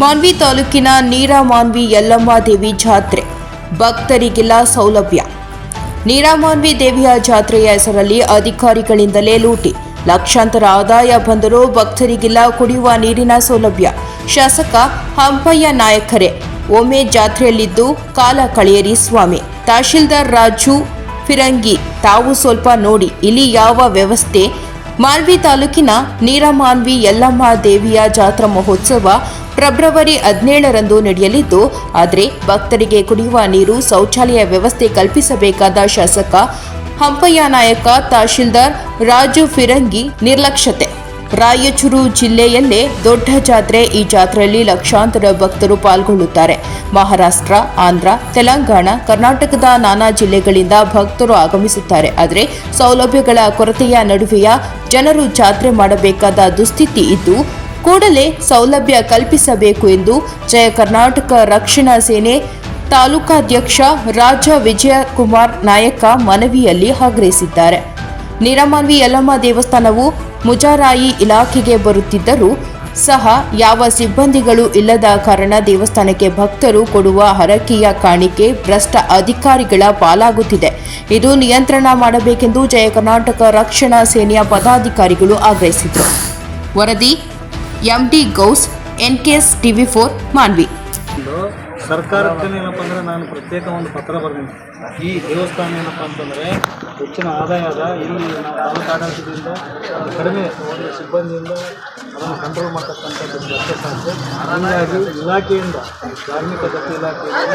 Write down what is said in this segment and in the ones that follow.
ಮಾನ್ವಿ ತಾಲೂಕಿನ ನೀರಾಮಾನ್ವಿ ಯಲ್ಲಮ್ಮ ದೇವಿ ಜಾತ್ರೆ. ಭಕ್ತರಿಗೆಲ್ಲ ಸೌಲಭ್ಯ. ನೀರಾಮಾನ್ವಿ ದೇವಿಯ ಜಾತ್ರೆಯ ಹೆಸರಲ್ಲಿ ಅಧಿಕಾರಿಗಳಿಂದಲೇ ಲೂಟಿ, ಲಕ್ಷಾಂತರ ಆದಾಯ ಬಂದರೂ ಭಕ್ತರಿಗಿಲ್ಲ ಕುಡಿಯುವ ನೀರಿನ ಸೌಲಭ್ಯ. ಶಾಸಕ ಹಂಪಯ್ಯ ನಾಯಕರೇ, ಒಮ್ಮೆ ಜಾತ್ರೆಯಲ್ಲಿದ್ದು ಕಾಲ ಕಳೆಯರಿ ಸ್ವಾಮಿ. ತಹಶೀಲ್ದಾರ್ ರಾಜು ಫಿರಂಗಿ, ತಾವು ಸ್ವಲ್ಪ ನೋಡಿ, ಇಲ್ಲಿ ಯಾವ ವ್ಯವಸ್ಥೆ? ಮಾನ್ವಿ ತಾಲೂಕಿನ ನೀರಮಾನ್ವಿ ಯಲ್ಲಮ್ಮ ದೇವಿಯ ಜಾತ್ರಾ ಮಹೋತ್ಸವ ಫೆಬ್ರವರಿ ಹದಿನೇಳರಂದು ನಡೆಯಲಿದ್ದು, ಆದರೆ ಭಕ್ತರಿಗೆ ಕುಡಿಯುವ ನೀರು ಶೌಚಾಲಯ ವ್ಯವಸ್ಥೆ ಕಲ್ಪಿಸಬೇಕಾದ ಶಾಸಕ ಹಂಪಯ್ಯ ನಾಯಕ ತಹಶೀಲ್ದಾರ್ ರಾಜು ಫಿರಂಗಿ ನಿರ್ಲಕ್ಷ್ಯತೆ. ರಾಯಚೂರು ಜಿಲ್ಲೆಯಲ್ಲೇ ದೊಡ್ಡ ಜಾತ್ರೆ, ಈ ಜಾತ್ರೆಯಲ್ಲಿ ಲಕ್ಷಾಂತರ ಭಕ್ತರು ಪಾಲ್ಗೊಳ್ಳುತ್ತಾರೆ. ಮಹಾರಾಷ್ಟ್ರ, ಆಂಧ್ರ, ತೆಲಂಗಾಣ, ಕರ್ನಾಟಕದ ನಾನಾ ಜಿಲ್ಲೆಗಳಿಂದ ಭಕ್ತರು ಆಗಮಿಸುತ್ತಾರೆ. ಆದರೆ ಸೌಲಭ್ಯಗಳ ಕೊರತೆಯ ನಡುವೆಯ ಜನರು ಜಾತ್ರೆ ಮಾಡಬೇಕಾದ ದುಸ್ಥಿತಿ ಇದ್ದು ಕೂಡಲೇ ಸೌಲಭ್ಯ ಕಲ್ಪಿಸಬೇಕು ಎಂದು ಜಯ ಕರ್ನಾಟಕ ರಕ್ಷಣಾ ಸೇನೆ ತಾಲೂಕಾಧ್ಯಕ್ಷ ರಾಜ ವಿಜಯಕುಮಾರ್ ನಾಯಕ ಮನವಿಯಲ್ಲಿ ಆಗ್ರಹಿಸಿದ್ದಾರೆ. ನಿರಮನ್ವಿ ಯಲ್ಲಮ್ಮ ದೇವಸ್ಥಾನವು ಮುಜಾರಾಯಿ ಇಲಾಖೆಗೆ ಬರುತ್ತಿದ್ದರೂ ಸಹ ಯಾವ ಸಿಬ್ಬಂದಿಗಳು ಇಲ್ಲದ ಕಾರಣ ದೇವಸ್ಥಾನಕ್ಕೆ ಭಕ್ತರು ಕೊಡುವ ಹರಕೆಯ ಕಾಣಿಕೆ ಭ್ರಷ್ಟ ಅಧಿಕಾರಿಗಳ ಪಾಲಾಗುತ್ತಿದೆ. ಇದು ನಿಯಂತ್ರಣ ಮಾಡಬೇಕೆಂದು ಜಯ ಕರ್ನಾಟಕ ರಕ್ಷಣಾ ಸೇನೆಯ ಪದಾಧಿಕಾರಿಗಳು ಆಗ್ರಹಿಸಿದರು. ವರದಿ MD Ghouse N K S TV four Manvi ಸರ್ಕಾರಕ್ಕೆ ಏನಪ್ಪ ಅಂದರೆ ನಾನು ಪ್ರತ್ಯೇಕ ಒಂದು ಪತ್ರ ಬರೆದಿನಿ. ಈ ದೇವಸ್ಥಾನ ಏನಪ್ಪ ಅಂತಂದರೆ ಹೆಚ್ಚಿನ ಆದಾಯ ಅದ. ಇಲ್ಲಿ ತಾಲೂಕು ಆಡಳಿತದಿಂದ ಕಡಿಮೆ ಒಂದು ಸಿಬ್ಬಂದಿಯಿಂದ ಅದನ್ನು ಕಂಟ್ರೋಲ್ ಮಾಡ್ತಕ್ಕಂಥದ್ದು ಕೆಲಸ ಹಾಗಾಗಿ ಇಲಾಖೆಯಿಂದ, ಧಾರ್ಮಿಕ ದತ್ತಿ ಇಲಾಖೆಯಿಂದ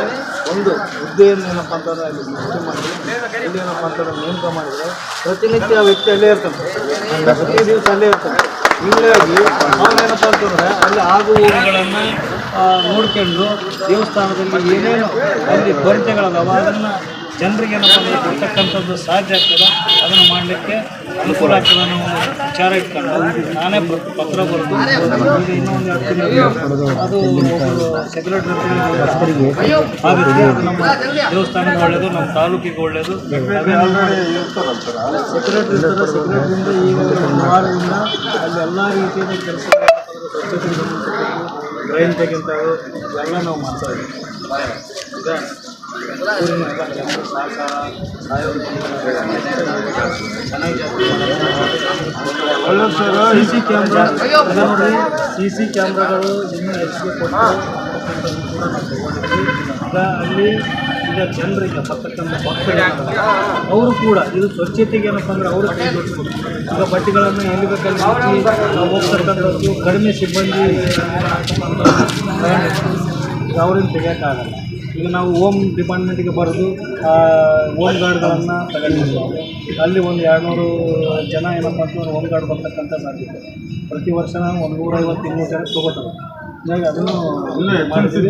ಒಂದು ಹುದ್ದೆಯನ್ನು ಏನಪ್ಪ ಅಂತಂದರೆ ಅಲ್ಲಿ ಸೃಷ್ಟಿ ಮಾಡಿ, ಇಲ್ಲಿ ಏನಪ್ಪ ಅಂತಂದ್ರೆ ನೇಮಕ ಮಾಡಿದರೆ ಪ್ರತಿನಿತ್ಯ ವ್ಯಕ್ತಿ ಅಲ್ಲೇ ಇರ್ತಾನೆ. ಪ್ರತಿ ದಿವಸ ಅಲ್ಲೇ ಇರ್ತಾನೆ. ಹೀಗಾಗಿ ಅವನೇನಪ್ಪ ಅಂತಂದ್ರೆ ಅಲ್ಲಿ ಆಗು ಹೋಗುಗಳನ್ನು ನೋಡ್ಕೊಂಡು ದೇವಸ್ಥಾನದಲ್ಲಿ ಏನೇನು ಅಲ್ಲಿ ಕೊರತೆಗಳದಾವ ಅದನ್ನು ಜನರಿಗೆ ಏನಪ್ಪ ಕೊಡ್ತಕ್ಕಂಥದ್ದು ಸಾಧ್ಯ ಆಗ್ತದೆ ಅದನ್ನು ಮಾಡಲಿಕ್ಕೆ ಅನುಕೂಲ ಆಗ್ತದೆ ಅನ್ನೋ ಒಂದು ವಿಚಾರ ಇಟ್ಕೊಂಡು ನಾನೇ ಪತ್ರ ಬರೆದು ಇನ್ನೊಂದು ಅದು ಸೆಕ್ರೆಟರಿ ಆಗುತ್ತೆ ನಮ್ಮ ದೇವಸ್ಥಾನಕ್ಕೆ ಒಳ್ಳೆಯದು ನಮ್ಮ ತಾಲೂಕಿಗೆ ಒಳ್ಳೆಯದು ಸೆಕ್ರೆಟರಿ ಸೆಕ್ರೆಟರಿಂದ ಈಗ ಒಂದು ವಾರದಿಂದ ಅಲ್ಲಿ ಎಲ್ಲ ರೀತಿಯ ಕೆಲಸ ಸ್ವಚ್ಛತೆ ಡ್ರೈನ್ ತೆಗಿಂತಾವು ಎಲ್ಲ ನಾವು ಮಾಡ್ತಾ ಇದ್ದೀವಿ. C C camera C C ಕ್ಯಾಮ್ರಾಗಳು ಇನ್ನೂ ಹೆಚ್ಚಿಗೆ ಕೊಟ್ಟು ಅಲ್ಲಿ ಈಗ ಜನರಿಗೆ ಬರ್ತಕ್ಕಂಥ ಭಕ್ತರು ಅವರು ಕೂಡ ಇದು ಸ್ವಚ್ಛತೆಗೆ ಏನಪ್ಪ ಅಂದ್ರೆ ಅವರು ಕೈ ಈಗ ಬಟ್ಟೆಗಳನ್ನು ಎಲ್ಲಿ ಬೇಕಲ್ಲಿ ನಾವು ಹೋಗ್ತಕ್ಕಂಥದ್ದು ಕಡಿಮೆ ಸಿಬ್ಬಂದಿ. ಅವರಿಂದ ತೆಗಿಯೋಕ್ಕಾಗಲ್ಲ. ಈಗ ನಾವು ಹೋಮ್ ಡಿಪಾರ್ಟ್ಮೆಂಟಿಗೆ ಬರೆದು ಹೋಮ್ ಗಾರ್ಡ್ಗಳನ್ನು ತಗೊಂಡಿದ್ವಿ ಅಲ್ಲಿ ಒಂದು ಎರಡುನೂರು ಜನ ಏನಪ್ಪ ಅಂತಂದ್ರೆ ಹೋಮ್ ಗಾರ್ಡ್ ಬರ್ತಕ್ಕಂಥ ಸಾಧ್ಯತೆ. ಪ್ರತಿ ವರ್ಷ ಒಂದು ನೂರೈವತ್ತು ಇನ್ನೂರು ಜನ ತೊಗೋತಾರೆ. ಹೀಗಾಗಿ ಅದನ್ನು ಮಾಡ್ತೀವಿ.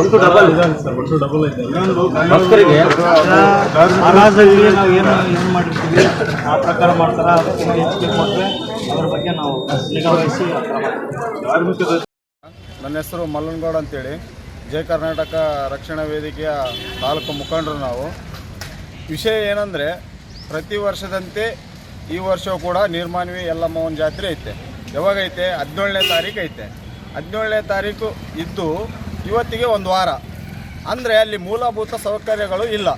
ಒಂದು ಡಬಲ್ ಇದು ಒಂದು ಡಬಲ್ ಭಕ್ತರಿಗೆ ಮಹಾರಾಜರಿಗೆ ನಾವು ಏನು ಏನು ಮಾಡಿರ್ತೀವಿ ಆ ಪ್ರಕಾರ ಮಾಡ್ತಾರೆ? ಅದಕ್ಕೆ ಹೆಚ್ಚಿಗೆ ಕೊಟ್ಟರೆ ಅದ್ರ ಬಗ್ಗೆ ನಾವು ನಿಗಾವಹಿಸಿ. ನನ್ನ ಹೆಸರು ಮಲ್ಲನ್ಗೌಡ ಅಂತೇಳಿ. ಜಯ ಕರ್ನಾಟಕ ರಕ್ಷಣಾ ವೇದಿಕೆಯ ತಾಲೂಕು ಮುಖಂಡರು ನಾವು. ವಿಷಯ ಏನಂದರೆ ಪ್ರತಿ ವರ್ಷದಂತೆ ಈ ವರ್ಷವೂ ಕೂಡ ನಿರ್ಮಾನ್ವಿ ಯಲ್ಲಮ್ಮನ ಜಾತ್ರೆ ಐತೆ. ಯಾವಾಗೈತೆ ಹದಿನೇಳನೇ ತಾರೀಕು ಐತೆ. ಹದಿನೇಳನೇ ತಾರೀಕು ಇದ್ದು ಇವತ್ತಿಗೆ ಒಂದು ವಾರ. ಅಂದರೆ ಅಲ್ಲಿ ಮೂಲಭೂತ ಸೌಕರ್ಯಗಳು ಇಲ್ಲ.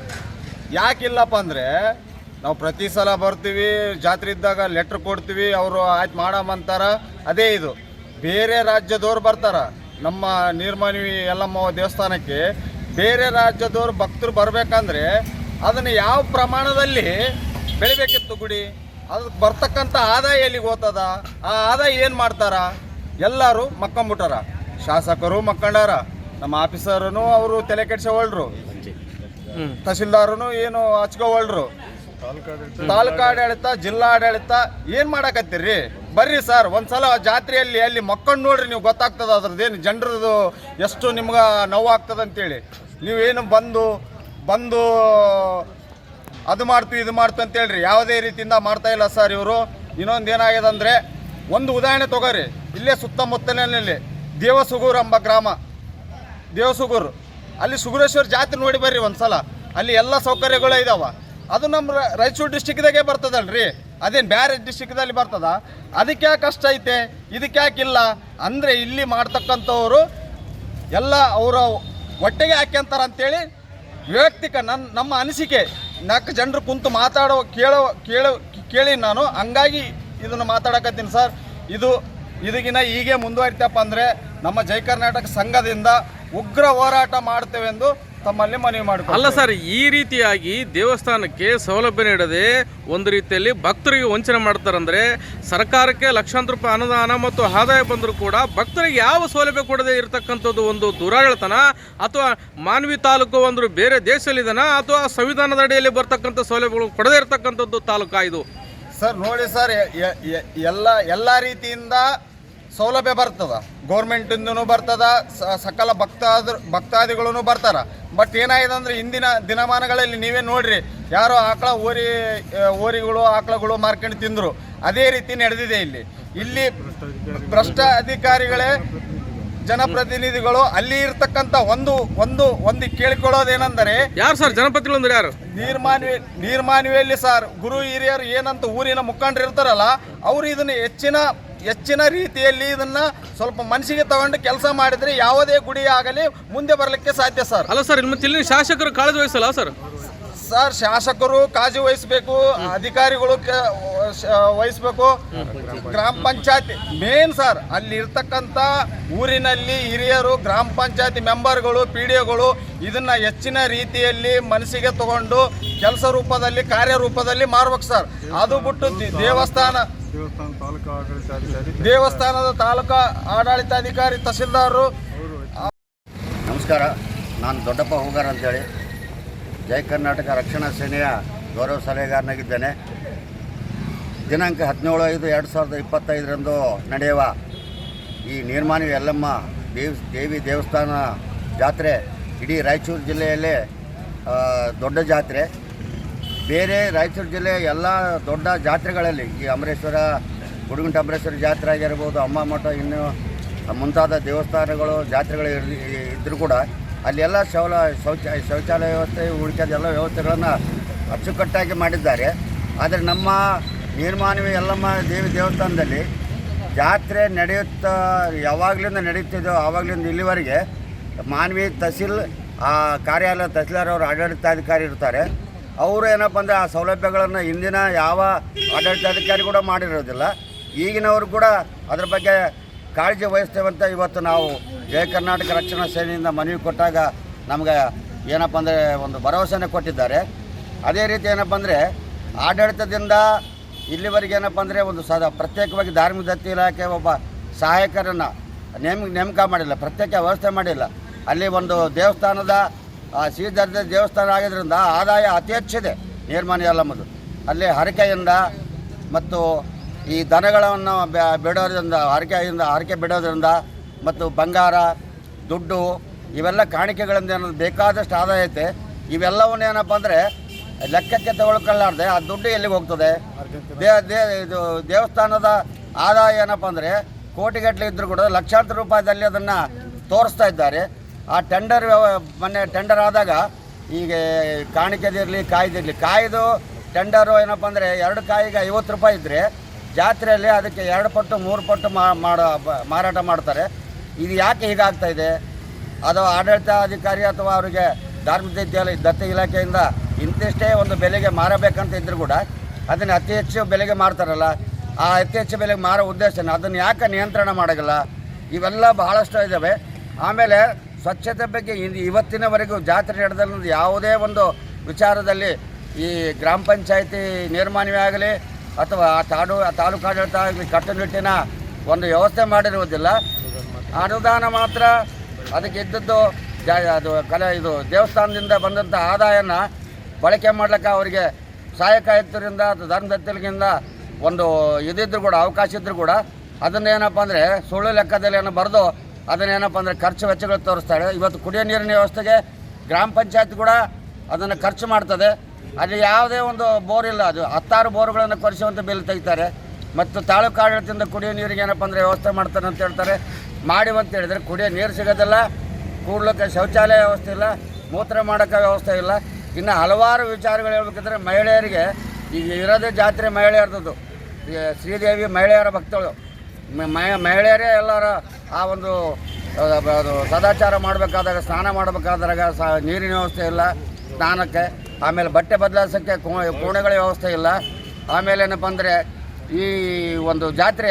ಯಾಕಿಲ್ಲಪ್ಪ ಅಂದರೆ, ನಾವು ಪ್ರತಿ ಸಲ ಬರ್ತೀವಿ, ಜಾತ್ರೆ ಇದ್ದಾಗ ಲೆಟ್ರ್ ಕೊಡ್ತೀವಿ, ಅವರು ಆಯ್ತು ಮಾಡಮಂತಾರ ಅದೇ ಇದು. ಬೇರೆ ರಾಜ್ಯದವ್ರು ಬರ್ತಾರ. ನಮ್ಮ ನೀರ್ಮಾನ್ವಿ ಯಲ್ಲಮ್ಮ ದೇವಸ್ಥಾನಕ್ಕೆ ಬೇರೆ ರಾಜ್ಯದವ್ರು ಭಕ್ತರು ಬರಬೇಕಂದ್ರೆ ಅದನ್ನು ಯಾವ ಪ್ರಮಾಣದಲ್ಲಿ ಬೆಳಿಬೇಕಿತ್ತು ಗುಡಿ? ಅದಕ್ಕೆ ಬರ್ತಕ್ಕಂಥ ಆದಾಯ ಎಲ್ಲಿಗೆ ಹೋಗ್ತದ ಆ ಆದಾಯ ಏನು ಮಾಡ್ತಾರ? ಎಲ್ಲರೂ ಮಕ್ಕಂಬಿಟ್ಟಾರ. ಶಾಸಕರು ಮಕ್ಕಂಡಾರ. ನಮ್ಮ ಆಫೀಸರ್ನು ಅವರು ತಲೆ ಕೆಡ್ಸೋವಳ್ರು ತಹಶೀಲ್ದಾರನು ಏನು ಹಚ್ಕೋವಳ್ರು ತಾಲೂಕು ಆಡಳಿತ ಜಿಲ್ಲಾ ಆಡಳಿತ ಏನು ಮಾಡಕತ್ತೀರಿ? ಬರ್ರಿ ಸರ್, ಒಂದ್ಸಲ ಜಾತ್ರೆಯಲ್ಲಿ ಅಲ್ಲಿ ಮಕ್ಕಳು ನೋಡ್ರಿ, ನೀವು ಗೊತ್ತಾಗ್ತದ ಅದ್ರದ್ದೇನು ಜನರದು ಎಷ್ಟು ನಿಮ್ಗೆ ನೋವಾಗ್ತದೆ ಅಂತೇಳಿ. ನೀವೇನು ಬಂದು ಬಂದು ಅದು ಮಾಡ್ತೀವಿ, ಇದು ಮಾಡ್ತು ಅಂತ ಹೇಳ್ರಿ ಯಾವುದೇ ರೀತಿಯಿಂದ ಮಾಡ್ತಾ ಇಲ್ಲ ಸರ್ ಇವರು. ಇನ್ನೊಂದು ಏನಾಗಿದೆ ಅಂದರೆ ಒಂದು ಉದಾಹರಣೆ ತಗೋರಿ. ಇಲ್ಲೇ ಸುತ್ತಮುತ್ತಲಿನಲ್ಲಿ ದೇವಸುಗೂರು ಎಂಬ ಗ್ರಾಮ. ದೇವಸುಗೂರು. ಅಲ್ಲಿ ಸುಗುರೇಶ್ವರ ಜಾತ್ರೆ ನೋಡಿ ಬರ್ರಿ ಒಂದ್ಸಲ. ಅಲ್ಲಿ ಎಲ್ಲ ಸೌಕರ್ಯಗಳು ಇದಾವೆ. ಅದು ನಮ್ಮ ರಾಯಚೂರು ಡಿಸ್ಟಿಕ್ದಾಗೆ ಬರ್ತದಲ್ರಿ? ಅದೇನು ಬೇರೆ ಡಿಸ್ಟಿಕ್ದಲ್ಲಿ ಬರ್ತದ? ಅದಕ್ಕೆ ಯಾಕೆ ಕಷ್ಟ ಐತೆ? ಇದಕ್ಕೆ ಯಾಕಿಲ್ಲ ಅಂದರೆ ಇಲ್ಲಿ ಮಾಡ್ತಕ್ಕಂಥವರು ಎಲ್ಲ ಅವರ ಹೊಟ್ಟೆಗೆ ಹಾಕ್ಯಂತಾರೆ ಅಂತೇಳಿ ವೈಯಕ್ತಿಕ ನನ್ನ ನಮ್ಮ ಅನಿಸಿಕೆ. ನಾಲ್ಕು ಜನರು ಕುಂತು ಮಾತಾಡೋ, ಕೇಳೋ ಕೇಳೋ, ಕೇಳಿ ನಾನು. ಹಂಗಾಗಿ ಇದನ್ನು ಮಾತಾಡಕತ್ತೀನಿ ಸರ್. ಇದು ಇದಿಗಿನ ಹೀಗೆ ಮುಂದುವರಿತಪ್ಪ ಅಂದರೆ ನಮ್ಮ ಜೈ ಕರ್ನಾಟಕ ಸಂಘದಿಂದ ಉಗ್ರ ಹೋರಾಟ ಮಾಡ್ತೇವೆ ಎಂದು ತಮ್ಮಲ್ಲಿ ಮನವಿ ಅಲ್ಲ ಸರ್ ಈ ರೀತಿಯಾಗಿ ದೇವಸ್ಥಾನಕ್ಕೆ ಸೌಲಭ್ಯ ನೀಡದೆ ಒಂದು ರೀತಿಯಲ್ಲಿ ಭಕ್ತರಿಗೆ ವಂಚನೆ ಮಾಡ್ತಾರಂದ್ರೆ ಸರ್ಕಾರಕ್ಕೆ ಲಕ್ಷಾಂತರ ರೂಪಾಯಿ ಅನುದಾನ ಮತ್ತು ಆದಾಯ ಬಂದರೂ ಕೂಡ ಭಕ್ತರಿಗೆ ಯಾವ ಸೌಲಭ್ಯ ಕೊಡದೆ ಇರತಕ್ಕಂಥದ್ದು ಒಂದು ದುರಾಡಳಿತನ ಅಥವಾ ಮಾನ್ವಿ ತಾಲೂಕು ಒಂದು ಬೇರೆ ದೇಶದಲ್ಲಿದನ ಅಥವಾ ಸಂವಿಧಾನದ ಅಡಿಯಲ್ಲಿ ಬರ್ತಕ್ಕಂಥ ಸೌಲಭ್ಯಗಳು ಕೊಡದೇ ಇರತಕ್ಕಂಥದ್ದು ತಾಲೂಕಾ ಇದು? ಸರ್ ನೋಡಿ ಸರ್ ಎಲ್ಲ ಎಲ್ಲ ರೀತಿಯಿಂದ ಸೌಲಭ್ಯ ಬರ್ತದ. ಗೌರ್ಮೆಂಟಿಂದನೂ ಬರ್ತದ ಸ- ಸಕಲ ಭಕ್ತಾದ ಭಕ್ತಾದಿಗಳೂ ಬರ್ತಾರ. ಬಟ್ ಏನಾಗಿದೆ ಅಂದ್ರೆ ಇಂದಿನ ದಿನಮಾನಗಳಲ್ಲಿ ನೀವೇ ನೋಡ್ರಿ ಯಾರೋ ಆಕಳ ಓರಿ ಓರಿಗಳು ಆಕಳಗಳು ಮಾರ್ಕೊಂಡು ತಿಂದರು. ಅದೇ ರೀತಿ ನಡೆದಿದೆ ಇಲ್ಲಿ. ಇಲ್ಲಿ ಭ್ರಷ್ಟ ಅಧಿಕಾರಿಗಳೇ ಜನಪ್ರತಿನಿಧಿಗಳು ಅಲ್ಲಿ ಇರ್ತಕ್ಕಂಥ ಒಂದು ಒಂದು ಒಂದು ಕೇಳಿಕೊಳ್ಳೋದೇನೆಂದರೆ ಯಾರು ಸರ್? ಜನಪ್ರತಿನಿಧಿಗಳು ಅಂದ್ರೆ ಯಾರು? ನೀರ್ಮಾನ್ವಿ ನೀರ್ಮಾನ್ವಿಯಲ್ಲಿ ಸರ್ ಗುರು ಹಿರಿಯರು ಏನಂತ ಊರಿನ ಮುಖಂಡರು ಇರ್ತಾರಲ್ಲ ಅವರು ಇದನ್ನ ಹೆಚ್ಚಿನ ಹೆಚ್ಚಿನ ರೀತಿಯಲ್ಲಿ ಇದನ್ನ ಸ್ವಲ್ಪ ಮನಸ್ಸಿಗೆ ತಗೊಂಡು ಕೆಲಸ ಮಾಡಿದ್ರೆ ಯಾವುದೇ ಗುಡಿ ಆಗಲಿ ಮುಂದೆ ಬರಲಿಕ್ಕೆ ಸಾಧ್ಯ ಸರ್. ಅಲ್ಲ ಸರ್ ಇಲ್ಲಿ ಶಾಸಕರು ಕಾಳಜಿ ವಹಿಸಲ್ಲ ಸರ್? ಸರ್ ಶಾಸಕರು ಕಾಳಜಿ ವಹಿಸಬೇಕು ಅಧಿಕಾರಿಗಳು ವಹಿಸ್ಬೇಕು. ಗ್ರಾಮ ಪಂಚಾಯತಿ ಮೇನ್ ಸರ್ ಅಲ್ಲಿ ಇರ್ತಕ್ಕಂಥ ಊರಿನಲ್ಲಿ ಹಿರಿಯರು ಗ್ರಾಮ ಪಂಚಾಯತಿ ಮೆಂಬರ್ಗಳು ಪಿ ಡಿ ಒಗಳು ಇದನ್ನ ಹೆಚ್ಚಿನ ರೀತಿಯಲ್ಲಿ ಮನಸ್ಸಿಗೆ ತಗೊಂಡು ಕೆಲಸ ರೂಪದಲ್ಲಿ ಕಾರ್ಯರೂಪದಲ್ಲಿ ಮಾಡ್ಬೇಕು ಸರ್. ಅದು ಬಿಟ್ಟು ದೇವಸ್ಥಾನ ದೇವಸ್ಥಾನದ ತಾಲೂಕಾ ಆಡಳಿತಾಧಿಕಾರಿ ತಹಸೀಲ್ದಾರರು ನಮಸ್ಕಾರ ನಾನು ದೊಡ್ಡಪ್ಪ ಹೂಗಾರ್ ಅಂತೇಳಿ. ಜೈ ಕರ್ನಾಟಕ ರಕ್ಷಣಾ ಸೇನೆಯ ಗೌರವ ಸಲಹೆಗಾರನಾಗಿದ್ದೇನೆ. ದಿನಾಂಕ ಹದಿನೇಳು ಐದು ಎರಡು ಸಾವಿರದ ಇಪ್ಪತ್ತೈದರಂದು ನಡೆಯುವ ಈ ನಿರ್ಮಾಣಿ ಯಲ್ಲಮ್ಮ ದೇವ್ ದೇವಿ ದೇವಸ್ಥಾನ ಜಾತ್ರೆ ಇಡೀ ರಾಯಚೂರು ಜಿಲ್ಲೆಯಲ್ಲೇ ದೊಡ್ಡ ಜಾತ್ರೆ. ಬೇರೆ ರಾಯಚೂರು ಜಿಲ್ಲೆಯ ಎಲ್ಲ ದೊಡ್ಡ ಜಾತ್ರೆಗಳಲ್ಲಿ ಈ ಅಮರೇಶ್ವರ ಗುಡುಗುಂಟ ಅಮರೇಶ್ವರ ಜಾತ್ರೆ ಆಗಿರ್ಬೋದು, ಅಮ್ಮ ಮಠ, ಇನ್ನು ಮುಂತಾದ ದೇವಸ್ಥಾನಗಳು, ಜಾತ್ರೆಗಳು ಇದ್ದರೂ ಕೂಡ ಅಲ್ಲೆಲ್ಲ ಶೌಲ, ಶೌಚ, ಶೌಚಾಲಯ ವ್ಯವಸ್ಥೆ ಉಳಿಕೆದ ಎಲ್ಲ ವ್ಯವಸ್ಥೆಗಳನ್ನು ಅಚ್ಚುಕಟ್ಟಾಗಿ ಮಾಡಿದ್ದಾರೆ. ಆದರೆ ನಮ್ಮ ನಿರ್ಮಾಣವಿ ಎಲ್ಲಮ್ಮ ದೇವಿ ದೇವಸ್ಥಾನದಲ್ಲಿ ಜಾತ್ರೆ ನಡೆಯುತ್ತಾ, ಯಾವಾಗಲಿಂದ ನಡೆಯುತ್ತಿದ್ದೋ ಆವಾಗಲಿಂದ ಇಲ್ಲಿವರೆಗೆ ಮಾನವಿ ತಹಸೀಲ್, ಆ ಕಾರ್ಯಾಲಯ ತಹಸೀಲ್ದಾರ್ ಅವರು ಆಡಳಿತಾಧಿಕಾರಿ ಇರ್ತಾರೆ. ಅವರು ಏನಪ್ಪ ಅಂದರೆ ಆ ಸೌಲಭ್ಯಗಳನ್ನು ಹಿಂದಿನ ಯಾವ ಆಡಳಿತಾಧಿಕಾರಿ ಕೂಡ ಮಾಡಿರೋದಿಲ್ಲ. ಈಗಿನವರು ಕೂಡ ಅದ್ರ ಬಗ್ಗೆ ಕಾಳಜಿ ವಹಿಸ್ತೇವೆ ಅಂತ ಇವತ್ತು ನಾವು ಜಯ ಕರ್ನಾಟಕ ರಕ್ಷಣಾ ಸೇನೆಯಿಂದ ಮನವಿ ಕೊಟ್ಟಾಗ ನಮಗೆ ಏನಪ್ಪ ಅಂದರೆ ಒಂದು ಭರವಸೆನೇ ಕೊಟ್ಟಿದ್ದಾರೆ. ಅದೇ ರೀತಿ ಏನಪ್ಪ ಅಂದರೆ ಆಡಳಿತದಿಂದ ಇಲ್ಲಿವರೆಗೆ ಏನಪ್ಪ ಅಂದರೆ ಒಂದು ಸದಾ ಪ್ರತ್ಯೇಕವಾಗಿ ಧಾರ್ಮಿಕ ದತ್ತಿ ಇಲಾಖೆ ಒಬ್ಬ ಸಹಾಯಕರನ್ನು ನೇಮ ನೇಮಕ ಮಾಡಿಲ್ಲ, ಪ್ರತ್ಯೇಕ ವ್ಯವಸ್ಥೆ ಮಾಡಿಲ್ಲ. ಅಲ್ಲಿ ಒಂದು ದೇವಸ್ಥಾನದ ಸಿಹಿ ದೇವಸ್ಥಾನ ಆಗಿದ್ದರಿಂದ ಆದಾಯ ಅತಿ ಹೆಚ್ಚಿದೆ, ನಿರ್ಮಾಣ ಎಲ್ಲಮ್ಮದು ಅಲ್ಲಿ ಹರಕೆಯಿಂದ ಮತ್ತು ಈ ದನಗಳನ್ನು ಬಿಡೋದ್ರಿಂದ ಹರಕೆಯಿಂದ ಹರಕೆ ಬಿಡೋದ್ರಿಂದ ಮತ್ತು ಬಂಗಾರ, ದುಡ್ಡು ಇವೆಲ್ಲ ಕಾಣಿಕೆಗಳಿಂದ ಏನದು ಬೇಕಾದಷ್ಟು ಆದಾಯ ಐತೆ. ಇವೆಲ್ಲವನ್ನ ಏನಪ್ಪ ಅಂದರೆ ಲೆಕ್ಕಕ್ಕೆ ತಗೊಳ್ಕೊಳ್ಳಾರ್ದೆ ಆ ದುಡ್ಡು ಎಲ್ಲಿಗೆ ಹೋಗ್ತದೆ? ದೇ ದೇ, ಇದು ದೇವಸ್ಥಾನದ ಆದಾಯ ಏನಪ್ಪ ಅಂದರೆ ಕೋಟಿಗಟ್ಟಲೆ ಇದ್ದರೂ ಕೂಡ ಲಕ್ಷಾಂತರ ರೂಪಾಯಿದಲ್ಲಿ ಅದನ್ನು ತೋರಿಸ್ತಾ ಇದ್ದಾರೆ. ಆ ಟೆಂಡರ್ ಮೊನ್ನೆ ಟೆಂಡರ್ ಆದಾಗ ಈಗ ಕಾಣಿಕೆದಿರಲಿ, ಕಾಯ್ದಿರಲಿ, ಕಾಯ್ದು ಟೆಂಡರು ಏನಪ್ಪ ಅಂದರೆ ಎರಡು ಕಾಯಿಗೆ ಐವತ್ತು ರೂಪಾಯಿ ಇದ್ದರೆ ಜಾತ್ರೆಯಲ್ಲಿ ಅದಕ್ಕೆ ಎರಡು ಪಟ್ಟು, ಮೂರು ಪಟ್ಟು ಮಾಡೋ ಮಾರಾಟ ಮಾಡ್ತಾರೆ. ಇದು ಯಾಕೆ ಹೀಗಾಗ್ತಾ ಇದೆ? ಅದು ಆಡಳಿತಾಧಿಕಾರಿ ಅಥವಾ ಅವರಿಗೆ ಧಾರ್ಮಿಕ ದತ್ತ ಇಲಾಖೆಯಿಂದ ಇಂತಿಷ್ಟೇ ಒಂದು ಬೆಲೆಗೆ ಮಾರಬೇಕಂತ ಇದ್ದರೂ ಕೂಡ ಅದನ್ನು ಅತಿ ಹೆಚ್ಚು ಬೆಲೆಗೆ ಮಾರ್ತಾರಲ್ಲ, ಆ ಅತಿ ಹೆಚ್ಚು ಬೆಲೆಗೆ ಮಾರೋ ಉದ್ದೇಶನ ಅದನ್ನು ಯಾಕೆ ನಿಯಂತ್ರಣ ಮಾಡೋಲ್ಲ ಇವೆಲ್ಲ ಬಹಳಷ್ಟು ಇದ್ದಾವೆ ಆಮೇಲೆ ಸ್ವಚ್ಛತೆ ಬಗ್ಗೆ ಇವತ್ತಿನವರೆಗೂ ಜಾತ್ರೆ ನಡೆದಲ್ಲಿ ಯಾವುದೇ ಒಂದು ವಿಚಾರದಲ್ಲಿ ಈ ಗ್ರಾಮ ಪಂಚಾಯಿತಿ ನಿರ್ಮಾಣವೇ ಆಗಲಿ ಅಥವಾ ಆ ತಾಡು ಆ ತಾಲೂಕಾಡಳಿತ ಕಟ್ಟುನಿಟ್ಟಿನ ಒಂದು ವ್ಯವಸ್ಥೆ ಮಾಡಿರುವುದಿಲ್ಲ. ಅನುದಾನ ಮಾತ್ರ ಅದಕ್ಕೆ ಇದ್ದದ್ದು ಅದು ಕಲೆ ಇದು ದೇವಸ್ಥಾನದಿಂದ ಬಂದಂಥ ಆದಾಯನ ಬಳಕೆ ಮಾಡ್ಲಿಕ್ಕೆ ಅವರಿಗೆ ಸಹಾಯಕ ಇದ್ದರಿಂದ ಒಂದು ಇದಿದ್ರು ಕೂಡ, ಅವಕಾಶ ಇದ್ದರೂ ಕೂಡ ಅದನ್ನೇನಪ್ಪ ಅಂದರೆ ಸುಳ್ಳು ಲೆಕ್ಕದಲ್ಲಿ ಏನೋ ಬರೆದು ಅದನ್ನೇನಪ್ಪ ಅಂದರೆ ಖರ್ಚು ವೆಚ್ಚಗಳು ತೋರಿಸ್ತಾರೆ ಇವತ್ತು ಕುಡಿಯೋ ನೀರಿನ ವ್ಯವಸ್ಥೆಗೆ ಗ್ರಾಮ ಪಂಚಾಯತ್ ಕೂಡ ಅದನ್ನು ಖರ್ಚು ಮಾಡ್ತದೆ. ಅಲ್ಲಿ ಯಾವುದೇ ಒಂದು ಬೋರ್ ಇಲ್ಲ. ಅದು ಹತ್ತಾರು ಬೋರ್ಗಳನ್ನು ಕೊರೆಸುವಂಥ ಬಿಲ್ ತೆಗಿತಾರೆ. ಮತ್ತು ತಾಲೂಕು ಆಡಳಿತದಿಂದ ಕುಡಿಯೋ ನೀರಿಗೆ ಏನಪ್ಪ ಅಂದರೆ ವ್ಯವಸ್ಥೆ ಮಾಡ್ತಾರೆ ಅಂತ ಹೇಳ್ತಾರೆ. ಮಾಡಿವಂತ ಹೇಳಿದರೆ ಕುಡಿಯೋ ನೀರು ಸಿಗೋದಿಲ್ಲ. ಕೂಡ್ಲಿಕ್ಕೆ ಶೌಚಾಲಯ ವ್ಯವಸ್ಥೆ ಇಲ್ಲ. ಮೂತ್ರ ಮಾಡೋಕ್ಕೆ ವ್ಯವಸ್ಥೆ ಇಲ್ಲ. ಇನ್ನು ಹಲವಾರು ವಿಚಾರಗಳು ಹೇಳ್ಬೇಕಂದ್ರೆ ಮಹಿಳೆಯರಿಗೆ ಈಗ ಇರೋದೇ ಜಾತ್ರೆ ಮಹಿಳೆಯರದ್ದು. ಶ್ರೀದೇವಿ ಮಹಿಳೆಯರ ಭಕ್ತಳು. ಮಹಿಳೆಯರೇ ಎಲ್ಲರ ಆ ಒಂದು ಸದಾಚಾರ ಮಾಡಬೇಕಾದಾಗ, ಸ್ನಾನ ಮಾಡಬೇಕಾದಾಗ ಸ ನೀರಿನ ವ್ಯವಸ್ಥೆ ಇಲ್ಲ. ಸ್ನಾನಕ್ಕೆ ಆಮೇಲೆ ಬಟ್ಟೆ ಬದಲಾಯಿಸೋಕ್ಕೆ ಕೋಣೆಗಳ ವ್ಯವಸ್ಥೆ ಇಲ್ಲ. ಆಮೇಲೆ ಏನಪ್ಪ ಅಂದರೆ ಈ ಒಂದು ಜಾತ್ರೆ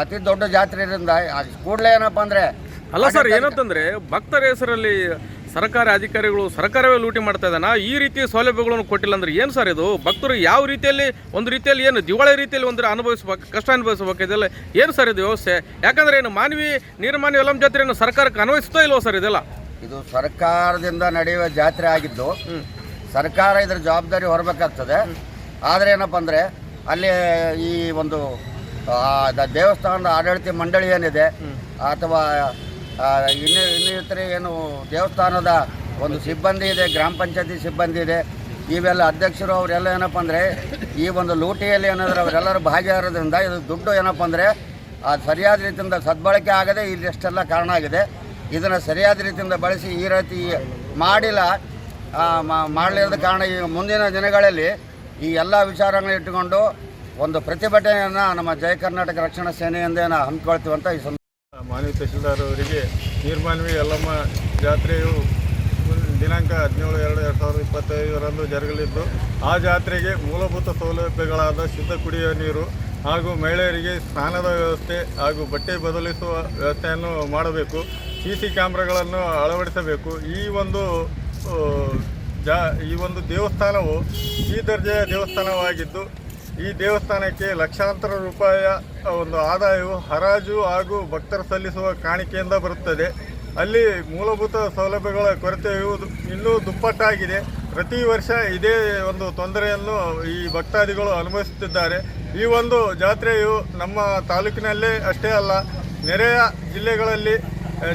ಅತಿ ದೊಡ್ಡ ಜಾತ್ರೆ ಇರೋದ್ರಿಂದ ಕೂಡಲೇ ಏನಪ್ಪ ಅಂದರೆ ಅಲ್ಲ ಸರ್ ಏನಂತಂದರೆ ಭಕ್ತರ ಹೆಸರಲ್ಲಿ ಸರ್ಕಾರಿ ಅಧಿಕಾರಿಗಳು ಸರ್ಕಾರವೇ ಲೂಟಿ ಮಾಡ್ತಾ ಇದ್ದಾನ ಈ ರೀತಿ ಸೌಲಭ್ಯಗಳನ್ನು ಕೊಟ್ಟಿಲ್ಲ ಅಂದ್ರೆ ಏನು ಸರ್ ಇದು? ಭಕ್ತರು ಯಾವ ರೀತಿಯಲ್ಲಿ ಒಂದು ರೀತಿಯಲ್ಲಿ ಏನು ದಿವಾಳಿ ರೀತಿಯಲ್ಲಿ ಒಂದು ಅನುಭವಿಸ್ಬೇಕು ಕಷ್ಟ ಅನುಭವಿಸಬೇಕು ಇದೆಲ್ಲ ಏನು ಸರ್ ಇದು ವ್ಯವಸ್ಥೆ? ಯಾಕಂದ್ರೆ ಏನು ಮಾನವಿ ನೀರ್ಮಾನ್ಯ ಎಲ್ಲಂ ಜಾತ್ರೆಯನ್ನು ಸರ್ಕಾರಕ್ಕೆ ಅನ್ವಯಿಸ್ತಾ ಇಲ್ವೋ ಸರ್ ಇದೆಲ್ಲ? ಇದು ಸರ್ಕಾರದಿಂದ ನಡೆಯುವ ಜಾತ್ರೆ ಆಗಿದ್ದು ಸರ್ಕಾರ ಇದರ ಜವಾಬ್ದಾರಿ ಹೊರಬೇಕಾಗ್ತದೆ. ಆದರೆ ಏನಪ್ಪ ಅಂದರೆ, ಅಲ್ಲಿ ಈ ಒಂದು ದೇವಸ್ಥಾನದ ಆಡಳಿತ ಮಂಡಳಿ ಏನಿದೆ, ಅಥವಾ ಇನ್ನು, ಇನ್ನಿತರೆ ಏನು ದೇವಸ್ಥಾನದ ಒಂದು ಸಿಬ್ಬಂದಿ ಇದೆ, ಗ್ರಾಮ ಪಂಚಾಯತಿ ಸಿಬ್ಬಂದಿ ಇದೆ, ಇವೆಲ್ಲ ಅಧ್ಯಕ್ಷರು ಅವರೆಲ್ಲ ಏನಪ್ಪ ಅಂದರೆ, ಈ ಒಂದು ಲೂಟಿಯಲ್ಲಿ ಏನಾದರೂ ಅವರೆಲ್ಲರೂ ಭಾಗಿಯಾಗೋದ್ರಿಂದ ಇದು ದುಡ್ಡು ಏನಪ್ಪ ಅಂದರೆ ಅದು ಸರಿಯಾದ ರೀತಿಯಿಂದ ಸದ್ಬಳಕೆ ಆಗದೆ ಇಲ್ಲೆಷ್ಟೆಲ್ಲ ಕಾರಣ ಆಗಿದೆ. ಇದನ್ನು ಸರಿಯಾದ ರೀತಿಯಿಂದ ಬಳಸಿ ಈ ರೀತಿ ಮಾಡಿಲ್ಲ. ಮಾಡಲಿರದ ಕಾರಣ ಈ ಮುಂದಿನ ದಿನಗಳಲ್ಲಿ ಈ ಎಲ್ಲ ವಿಚಾರಗಳನ್ನ ಇಟ್ಟುಕೊಂಡು ಒಂದು ಪ್ರತಿಭಟನೆಯನ್ನು ನಮ್ಮ ಜಯ ಕರ್ನಾಟಕ ರಕ್ಷಣಾ ಸೇನೆಯಿಂದ ಹಮ್ಮಿಕೊಳ್ತೀವಿ ಅಂತ ಈ ಸಂದರ್ಭ. ಮಾನವಿ ತಹಶೀಲ್ದಾರ್ ಅವರಿಗೆ ನೀರ್ಮಾನ್ವಿ ಯಲ್ಲಮ್ಮ ಜಾತ್ರೆಯು ದಿನಾಂಕ ಹದಿನೇಳು ಎರಡು ಎರಡು ಸಾವಿರದ ಇಪ್ಪತ್ತೈದರಂದು ಜರುಗಲಿದ್ದು, ಆ ಜಾತ್ರೆಗೆ ಮೂಲಭೂತ ಸೌಲಭ್ಯಗಳಾದ ಶುದ್ಧ ಕುಡಿಯುವ ನೀರು ಹಾಗೂ ಮಹಿಳೆಯರಿಗೆ ಸ್ನಾನದ ವ್ಯವಸ್ಥೆ ಹಾಗೂ ಬಟ್ಟೆ ಬದಲಿಸುವ ವ್ಯವಸ್ಥೆಯನ್ನು ಮಾಡಬೇಕು. ಸಿ ಸಿ ಕ್ಯಾಮ್ರಾಗಳನ್ನು ಅಳವಡಿಸಬೇಕು. ಈ ಒಂದು ಜಾ, ಈ ಒಂದು ದೇವಸ್ಥಾನವು ಈ ದರ್ಜೆಯ ದೇವಸ್ಥಾನವಾಗಿದ್ದು, ಈ ದೇವಸ್ಥಾನಕ್ಕೆ ಲಕ್ಷಾಂತರ ರೂಪಾಯಿಯ ಒಂದು ಆದಾಯವು ಹರಾಜು ಹಾಗೂ ಭಕ್ತರು ಸಲ್ಲಿಸುವ ಕಾಣಿಕೆಯಿಂದ ಬರುತ್ತದೆ. ಅಲ್ಲಿ ಮೂಲಭೂತ ಸೌಲಭ್ಯಗಳ ಕೊರತೆಯು ಇನ್ನೂ ದುಪ್ಪಟ್ಟಾಗಿದೆ. ಪ್ರತಿ ವರ್ಷ ಇದೇ ಒಂದು ತೊಂದರೆಯನ್ನು ಈ ಭಕ್ತಾದಿಗಳು ಅನುಭವಿಸುತ್ತಿದ್ದಾರೆ. ಈ ಒಂದು ಜಾತ್ರೆಯು ನಮ್ಮ ತಾಲೂಕಿನಲ್ಲೇ ಅಷ್ಟೇ ಅಲ್ಲ, ನೆರೆಯ ಜಿಲ್ಲೆಗಳಲ್ಲಿ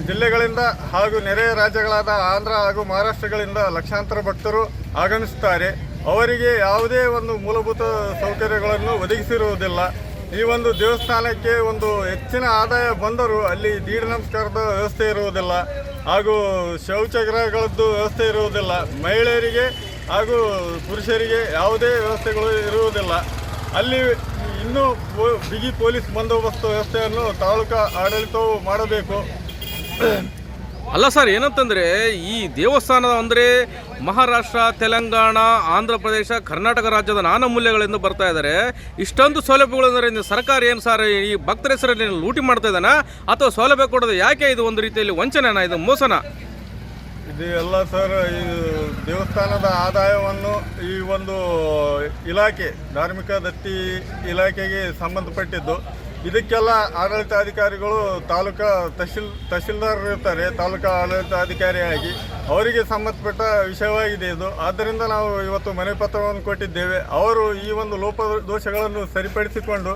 ಜಿಲ್ಲೆಗಳಿಂದ ಹಾಗೂ ನೆರೆಯ ರಾಜ್ಯಗಳಾದ ಆಂಧ್ರ ಹಾಗೂ ಮಹಾರಾಷ್ಟ್ರಗಳಿಂದ ಲಕ್ಷಾಂತರ ಭಕ್ತರು ಆಗಮಿಸುತ್ತಾರೆ. ಅವರಿಗೆ ಯಾವುದೇ ಒಂದು ಮೂಲಭೂತ ಸೌಕರ್ಯಗಳನ್ನು ಒದಗಿಸಿರುವುದಿಲ್ಲ. ಈ ಒಂದು ದೇವಸ್ಥಾನಕ್ಕೆ ಒಂದು ಹೆಚ್ಚಿನ ಆದಾಯ ಬಂದರೂ ಅಲ್ಲಿ ದೀಡ ನಮಸ್ಕಾರದ ವ್ಯವಸ್ಥೆ ಇರುವುದಿಲ್ಲ ಹಾಗೂ ಶೌಚಗ್ರಹಗಳದ್ದು ವ್ಯವಸ್ಥೆ ಇರುವುದಿಲ್ಲ. ಮಹಿಳೆಯರಿಗೆ ಹಾಗೂ ಪುರುಷರಿಗೆ ಯಾವುದೇ ವ್ಯವಸ್ಥೆಗಳು ಇರುವುದಿಲ್ಲ. ಅಲ್ಲಿ ಇನ್ನೂ ಬಿಗಿ ಪೊಲೀಸ್ ಬಂದೋಬಸ್ತ್ ವ್ಯವಸ್ಥೆಯನ್ನು ತಾಲೂಕು ಆಡಳಿತವು ಮಾಡಬೇಕು. ಅಲ್ಲ ಸರ್, ಏನಂತಂದರೆ ಈ ದೇವಸ್ಥಾನ ಅಂದರೆ ಮಹಾರಾಷ್ಟ್ರ, ತೆಲಂಗಾಣ, ಆಂಧ್ರ ಪ್ರದೇಶ, ಕರ್ನಾಟಕ ರಾಜ್ಯದ ನಾನಾ ಮೂಲ್ಯಗಳಿಂದ ಬರ್ತಾ ಇದ್ದಾರೆ ಇಷ್ಟೊಂದು ಸೌಲಭ್ಯಗಳು ಅಂದ್ರೆ ಸರ್ಕಾರ ಏನು ಸರ್ ಈ ಭಕ್ತರ ಹೆಸರಲ್ಲಿ ಲೂಟಿ ಮಾಡ್ತಾ ಇದ್ದಾನ? ಅಥವಾ ಸೌಲಭ್ಯ ಕೊಡೋದು ಯಾಕೆ ಇದು ಒಂದು ರೀತಿಯಲ್ಲಿ ವಂಚನೆನಾ, ಇದು ಮೋಸನ? ಇದು ಎಲ್ಲ ಸರ್, ಈ ದೇವಸ್ಥಾನದ ಆದಾಯವನ್ನು ಈ ಒಂದು ಇಲಾಖೆ, ಧಾರ್ಮಿಕ ದತ್ತಿ ಇಲಾಖೆಗೆ ಸಂಬಂಧಪಟ್ಟಿದ್ದು. ಇದಕ್ಕೆಲ್ಲ ಆಡಳಿತಾಧಿಕಾರಿಗಳು ತಾಲೂಕಾ ತಹಶೀಲ್, ತಹಶೀಲ್ದಾರ್ ಇರ್ತಾರೆ, ತಾಲೂಕಾ ಆಡಳಿತಾಧಿಕಾರಿಯಾಗಿ. ಅವರಿಗೆ ಸಂಬಂಧಪಟ್ಟ ವಿಷಯವಾಗಿದೆ ಇದು. ಆದ್ದರಿಂದ ನಾವು ಇವತ್ತು ಮನೆ ಪತ್ರವನ್ನು ಕೊಟ್ಟಿದ್ದೇವೆ. ಅವರು ಈ ಒಂದು ಲೋಪ ದೋಷಗಳನ್ನು ಸರಿಪಡಿಸಿಕೊಂಡು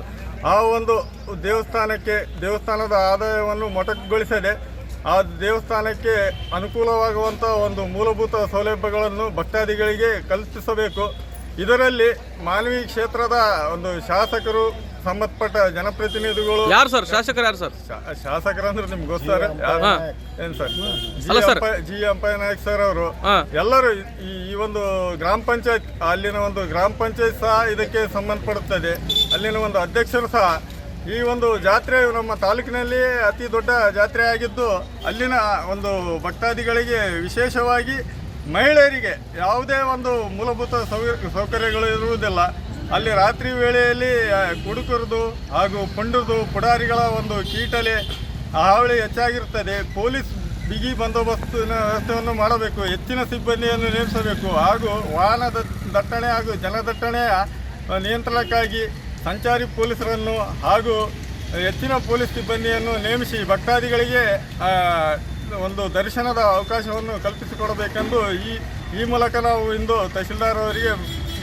ಆ ಒಂದು ದೇವಸ್ಥಾನಕ್ಕೆ, ದೇವಸ್ಥಾನದ ಆದಾಯವನ್ನು ಮೊಟಕುಗೊಳಿಸದೆ ಆ ದೇವಸ್ಥಾನಕ್ಕೆ ಅನುಕೂಲವಾಗುವಂಥ ಒಂದು ಮೂಲಭೂತ ಸೌಲಭ್ಯಗಳನ್ನು ಭಕ್ತಾದಿಗಳಿಗೆ ಕಲ್ಪಿಸಬೇಕು. ಇದರಲ್ಲಿ ಮಾಲ್ವಿ ಕ್ಷೇತ್ರದ ಒಂದು ಶಾಸಕರು ಸಂಬಂಧಪಟ್ಟ ಜನಪ್ರತಿನಿಧಿಗಳು. ಯಾರು ಸರ್? ಶಾಸಕರು ಯಾರು ಸರ್? ಶಾ- ಶಾಸಕರಂದ್ರೆ ನಿಮ್ಗೆ ಗೊತ್ತಾರೆ. ಏನ್ ಸರ್? ಅಲ್ಲ sir. G Ampayya Nayak sir ಅವರು. ಎಲ್ಲರೂ ಈ ಈ ಒಂದು ಗ್ರಾಮ ಪಂಚಾಯತ್ ಅಲ್ಲಿನ ಒಂದು ಗ್ರಾಮ ಪಂಚಾಯತ್ ಸಹ ಇದಕ್ಕೆ ಸಂಬಂಧಪಡುತ್ತದೆ. ಅಲ್ಲಿನ ಒಂದು ಅಧ್ಯಕ್ಷರು ಸಹ ಈ ಒಂದು ಜಾತ್ರೆ ನಮ್ಮ ತಾಲೂಕಿನಲ್ಲಿ ಅತಿ ದೊಡ್ಡ ಜಾತ್ರೆ ಆಗಿದ್ದು ಅಲ್ಲಿನ ಒಂದು ಭಕ್ತಾದಿಗಳಿಗೆ ವಿಶೇಷವಾಗಿ ಮಹಿಳೆಯರಿಗೆ ಯಾವುದೇ ಒಂದು ಮೂಲಭೂತ ಸೌಕರ್ಯಗಳು ಇರುವುದಿಲ್ಲ. ಅಲ್ಲಿ ರಾತ್ರಿ ವೇಳೆಯಲ್ಲಿ ಕುಡುಕರದು ಹಾಗೂ ಪುಂಡರದು ಪುಡಾರಿಗಳ ಒಂದು ಕೀಟಲೆ ಹಾವಳಿ ಹೆಚ್ಚಾಗಿರುತ್ತದೆ. ಪೊಲೀಸ್ ಬಿಗಿ ಬಂದೋಬಸ್ತಿನ ವ್ಯವಸ್ಥೆಯನ್ನು ಮಾಡಬೇಕು, ಹೆಚ್ಚಿನ ಸಿಬ್ಬಂದಿಯನ್ನು ನೇಮಿಸಬೇಕು ಹಾಗೂ ವಾಹನ ದಟ್ಟಣೆ ಹಾಗೂ ಜನದಟ್ಟಣೆಯ ನಿಯಂತ್ರಣಕ್ಕಾಗಿ ಸಂಚಾರಿ ಪೊಲೀಸರನ್ನು ಹಾಗೂ ಹೆಚ್ಚಿನ ಪೊಲೀಸ್ ಸಿಬ್ಬಂದಿಯನ್ನು ನೇಮಿಸಿ ಭಕ್ತಾದಿಗಳಿಗೆ ಒಂದು ದರ್ಶನದ ಅವಕಾಶವನ್ನು ಕಲ್ಪಿಸಿಕೊಡಬೇಕೆಂದು ಈ ಈ ಮೂಲಕ ನಾವು ಇಂದು ತಹಶೀಲ್ದಾರ್ ಅವರಿಗೆ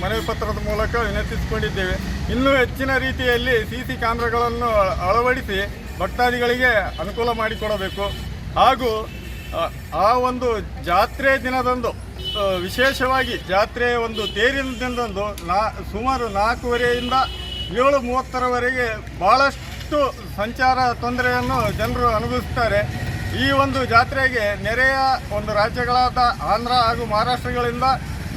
ಮನವಿ ಪತ್ರದ ಮೂಲಕ ವಿನಂತಿಸಿಕೊಂಡಿದ್ದೇವೆ. ಇನ್ನೂ ಹೆಚ್ಚಿನ ರೀತಿಯಲ್ಲಿ ಸಿ ಸಿ ಕ್ಯಾಮ್ರಾಗಳನ್ನು ಅಳವಡಿಸಿ ಭಕ್ತಾದಿಗಳಿಗೆ ಅನುಕೂಲ ಮಾಡಿಕೊಡಬೇಕು. ಹಾಗೂ ಆ, ಒಂದು ಜಾತ್ರೆ ದಿನದಂದು ವಿಶೇಷವಾಗಿ ಜಾತ್ರೆ ಒಂದು ತೇರಿನ ದಿನದಂದು ನಾ ಸುಮಾರು ನಾಲ್ಕೂವರೆಯಿಂದ ಏಳು ಮೂವತ್ತರವರೆಗೆ ಭಾಳಷ್ಟು ಸಂಚಾರ ತೊಂದರೆಯನ್ನು ಜನರು ಅನುಭವಿಸ್ತಾರೆ. ಈ ಒಂದು ಜಾತ್ರೆಗೆ ನೆರೆಯ ಒಂದು ರಾಜ್ಯಗಳಾದ ಆಂಧ್ರ ಹಾಗೂ ಮಹಾರಾಷ್ಟ್ರಗಳಿಂದ